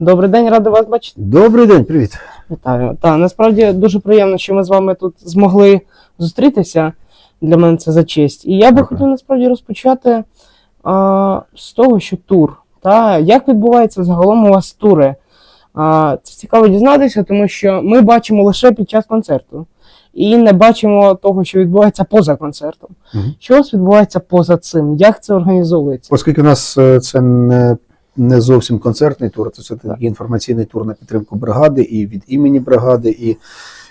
Добрий день, радий вас бачити. Добрий день, привіт. Вітаю. Та насправді дуже приємно, що ми з вами тут змогли зустрітися. Для мене це за честь. І я би Дякую. хотів насправді розпочати а, з того, що тур. Та як відбувається загалом у вас тури? А, це цікаво дізнатися, тому що ми бачимо лише під час концерту. І не бачимо того, що відбувається поза концертом. Мгм. Що у вас відбувається поза цим? Як це організовується? Оскільки у нас е, це не, не зовсім концертний тур, це такий інформаційний тур на підтримку бригади і від імені бригади. І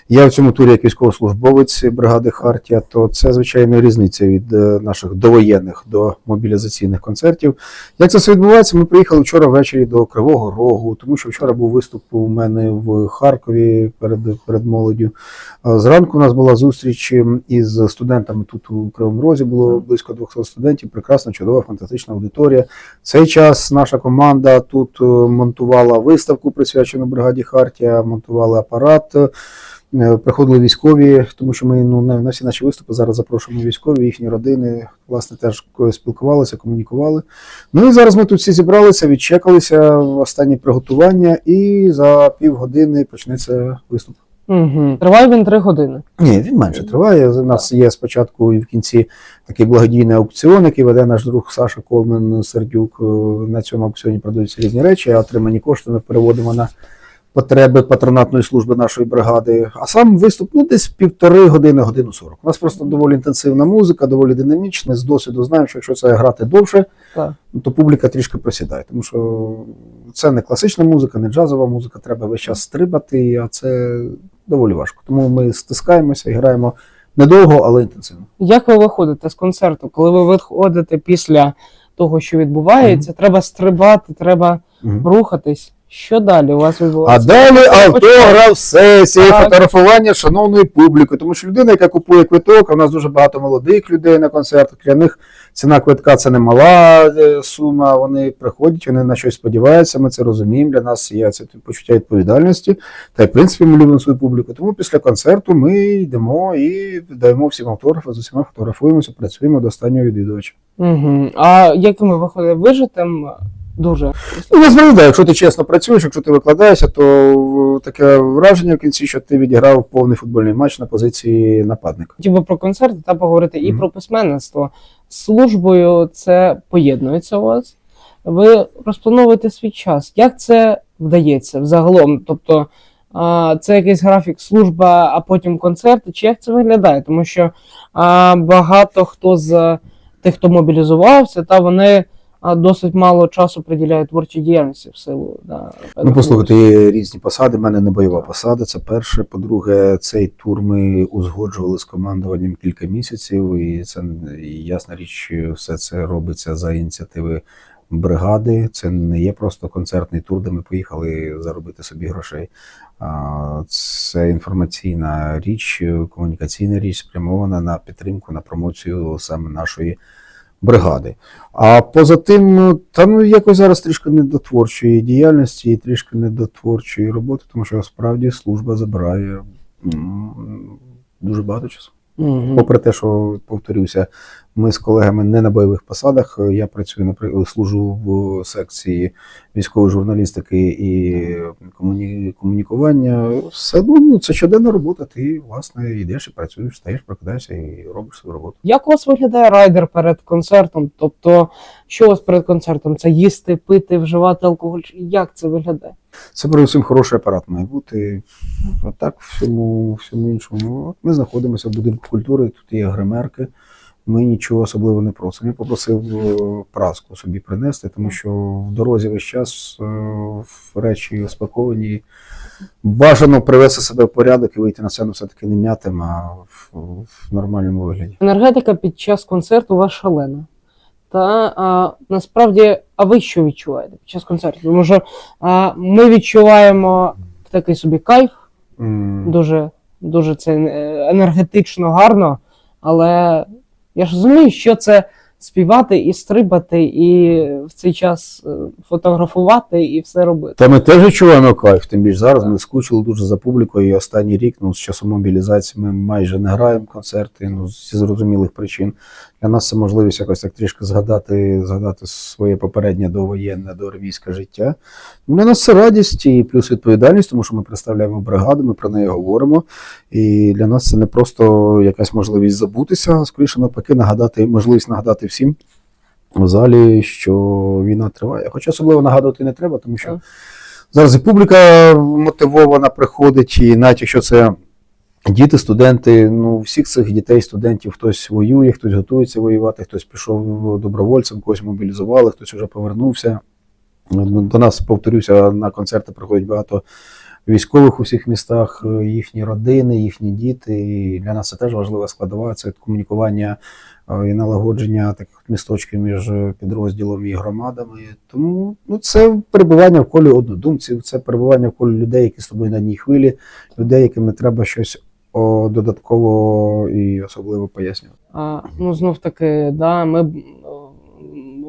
я в цьому турі як військовослужбовець бригади Хартія, то це звичайно різниця від е, наших довоєнних до мобілізаційних концертів. Як це все відбувається? Ми приїхали вчора ввечері до Кривого Рогу, тому що вчора був виступ у мене в Харкові перед, перед молоддю. Зранку у нас була зустріч ем, із студентами тут у Кривому Розі. Було близько 200 студентів. Прекрасна, чудова, фантастична аудиторія. Цей час наша команда тут е, монтувала виставку, присвячену бригаді Хартія, монтували апарат. Е, Приходили військові, тому що ми ну на, всі наші виступи зараз запрошуємо військові, їхні родини, власне, теж спілкувалися, комунікували. Ну і зараз ми тут всі зібралися, відчекалися останні приготування, і за півгодини почнеться виступ. Угу. Триває він три години. Ні, він менше триває. У нас є спочатку і в кінці такий благодійний аукціон, який веде наш друг Саша Колмен Сердюк. Е, На цьому аукціоні продаються різні речі, а отримані кошти ми переводимо на потреби патронатної служби нашої бригади. А сам виступ ну, десь півтори години, годину сорок. У нас просто доволі інтенсивна музика, доволі динамічна. З досвіду знаємо, що якщо це грати довше, Так. то публіка трішки просідає. Тому що це не класична музика, не джазова музика, треба весь час стрибати, а це доволі важко. Тому ми стискаємося і граємо недовго, але інтенсивно. Як ви виходите з концерту? Коли ви виходите після того, що відбувається, треба стрибати, треба Мгм. рухатись. Що далі у вас А далі автограф, сесії, Так. фотографування шановної публіки. Тому що людина, яка купує квиток, а в нас дуже багато молодих людей на концертах. Для них ціна квитка це не мала е, сума. Вони приходять, вони на щось сподіваються. Ми це розуміємо. Для нас є це почуття відповідальності. Та й в принципі ми любимо свою публіку. Тому після концерту ми йдемо і даємо всім автографи, з усіма фотографуємося, працюємо до останнього відвідувача. Угу. А як ви виходите? Вижитим дуже. Ну, насправді, да, якщо ти чесно працюєш, якщо ти викладаєшся, то таке враження в кінці, що ти відіграв повний футбольний матч на позиції нападника. Хотів би про концерти та поговорити і про письменництво. З службою це поєднується у вас. Ви розплановуєте свій час. Як це вдається взагалом? Тобто це якийсь графік служба, а потім концерти, чи як це виглядає? Тому що багато хто з тих, хто мобілізувався, та вони досить мало часу приділяють творчій діяльності в силу. Да, Ну, послухайте, є різні посади. У мене не бойова посада. Це перше. По-друге, цей тур ми узгоджували з командуванням кілька місяців, і це і ясна річ, все це робиться за ініціативи бригади. Це не є просто концертний тур, де ми поїхали заробити собі грошей. Це інформаційна річ, комунікаційна річ, спрямована на підтримку, на промоцію саме нашої бригади. А поза тим, там ну якось зараз трішки не до творчої діяльності і трішки не до творчої роботи, тому що справді служба забирає дуже багато часу. Угу. Попри те, що повторюся, ми з колегами не на бойових посадах. Я працюю наприклад, служу в секції військової журналістики і комуні... комунікування. Все ну, це щоденна робота. Ти власне йдеш і працюєш, стаєш, прокидаєшся і робиш свою роботу. Як у вас виглядає райдер перед концертом? Тобто, що у вас перед концертом? Це їсти, пити, вживати алкоголь? Як це виглядає? Це передусім хороший апарат має бути. А так, всьому, всьому іншому. Ми знаходимося в будинку культури, тут є гримерки. Ми нічого особливо не просимо. Я попросив е, праску собі принести, тому що в дорозі весь час е, в речі спаковані. Бажано привести себе в порядок і вийти на сцену все-таки не м'ятим, а в, в нормальному вигляді. Енергетика під час концерту у вас шалена. Та а, насправді, а ви що відчуваєте під час концерту? Тому що а, ми відчуваємо такий собі кайф, М, дуже, дуже це е, енергетично гарно, але я ж розумію, що це співати і стрибати, і в цей час е, фотографувати і все робити. Та ми теж відчуваємо кайф, тим більше зараз ми скучили дуже за публікою. І останній рік, ну, з часом мобілізації, ми майже не граємо концерти, ну, зі зрозумілих причин. Для нас це можливість якось так трішки згадати, згадати своє попереднє довоєнне доармійське життя. Для нас це радість і плюс відповідальність, тому що ми представляємо бригаду, ми про неї говоримо. І для нас це не просто якась можливість забутися, а скоріше навпаки, нагадати, можливість нагадати всім в залі, що війна триває. Хоча особливо нагадувати не треба, тому що зараз і публіка мотивована приходить, і навіть якщо це діти, студенти, ну всіх цих дітей, студентів хтось воює, хтось готується воювати, хтось пішов добровольцем, когось мобілізували, хтось вже повернувся. Ну, До нас, повторюся, на концерти приходять багато військових у всіх містах, їхні родини, їхні діти. І для нас це теж важлива складова. Це комунікування і налагодження таких місточків між підрозділом і громадами. Тому ну, це перебування в колі однодумців, це перебування в колі людей, які з тобою на одній хвилі, людей, яким не треба щось додатково і особливо пояснювати. А, ну, знов таки, да, ми е,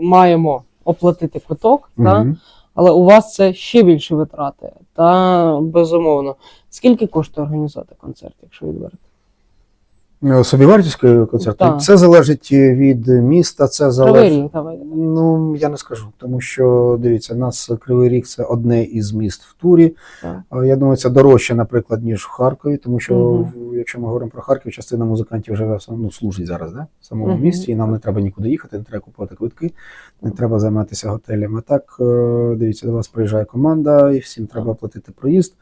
маємо оплатити квиток, да, Мгм. але у вас це ще більше витрати. Та безумовно. Скільки коштує організувати концерт, якщо відверто? Собівартість концерту. Так. Це залежить від міста, це Кривий залежить. Ріг. Ну, я не скажу, тому що дивіться, у нас Кривий Ріг це одне із міст в турі. Так. Я думаю, це дорожче, наприклад, ніж в Харкові, тому що в- якщо ми говоримо про Харків, частина музикантів живе ну, служить зараз, да? в самому Мгм. місті, і нам не треба нікуди їхати, не треба купувати квитки, не треба займатися готелем. А так, е, дивіться, до вас приїжджає команда, і всім треба платити проїзд,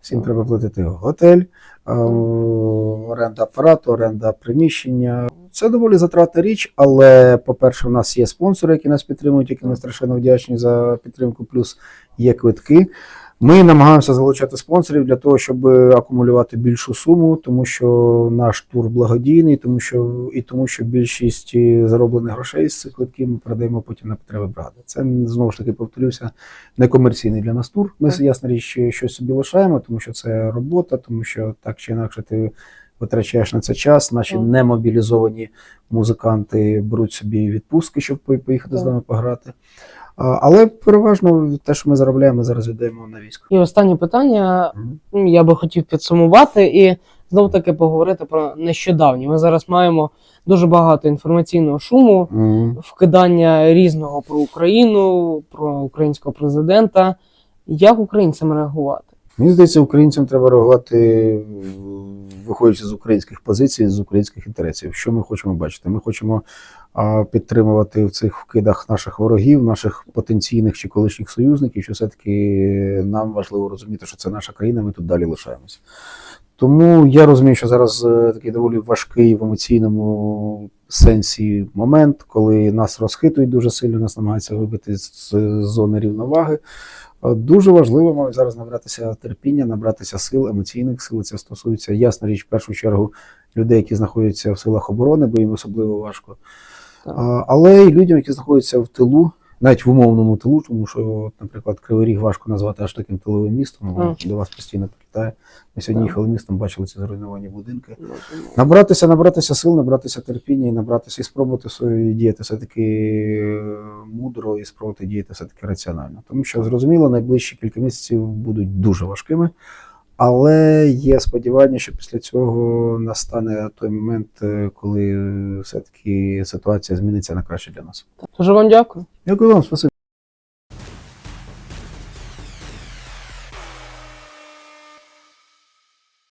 всім треба платити готель, оренда апарату, оренда приміщення. Це доволі затратна річ, але, по-перше, у нас є спонсори, які нас підтримують, які ми страшенно вдячні за підтримку, плюс є квитки. Ми намагаємося залучати спонсорів для того, щоб акумулювати більшу суму, тому що наш тур благодійний, тому що і тому, що більшість е, зароблених грошей з цих квитків ми передаємо потім на потреби бригади. Це знову ж таки повторюся, не комерційний для нас тур. Ми ясна річ щось собі лишаємо, тому що це робота, тому що так чи інакше ти витрачаєш на це час. Наші Так. немобілізовані музиканти беруть собі відпустки, щоб по- поїхати з нами пограти. Але переважно те, що ми заробляємо, зараз віддаємо на військо. І останнє питання. Мгм. М, Я би хотів підсумувати і знову таки поговорити про нещодавні. Ми зараз маємо дуже багато інформаційного шуму, Мгм. вкидання різного про Україну, про українського президента. Як українцям реагувати? Мені здається, українцям треба реагувати, виходячи з українських позицій, з українських інтересів. Що ми хочемо бачити? Ми хочемо підтримувати в цих вкидах наших ворогів, наших потенційних чи колишніх союзників, що все-таки нам важливо розуміти, що це наша країна, ми тут далі лишаємося. Тому я розумію, що зараз е, такий доволі важкий в емоційному сенсі момент, коли нас розхитують дуже сильно, нас намагаються вибити з зони рівноваги. Е, Дуже важливо мабуть, зараз набратися терпіння, набратися сил, емоційних сил. Це стосується ясна річ, в першу чергу людей, які знаходяться в силах оборони, бо їм особливо важко. Так. Але й людям, які знаходяться в тилу, навіть в умовному тилу, тому що, от, наприклад, Кривий Ріг важко назвати аж таким тиловим містом. Так. До вас постійно прилітає. Ми сьогодні їхали містом, бачили ці зруйновані будинки. Набратися, набратися сил, набратися терпіння і набратися і спробувати свої діяти все-таки е, мудро і спробувати діяти все-таки раціонально. Тому що зрозуміло, найближчі кілька місяців будуть дуже важкими. Але є сподівання, що після цього настане той момент, е, коли все-таки ситуація зміниться на краще для нас. Дуже вам дякую. Дякую вам, спасибі.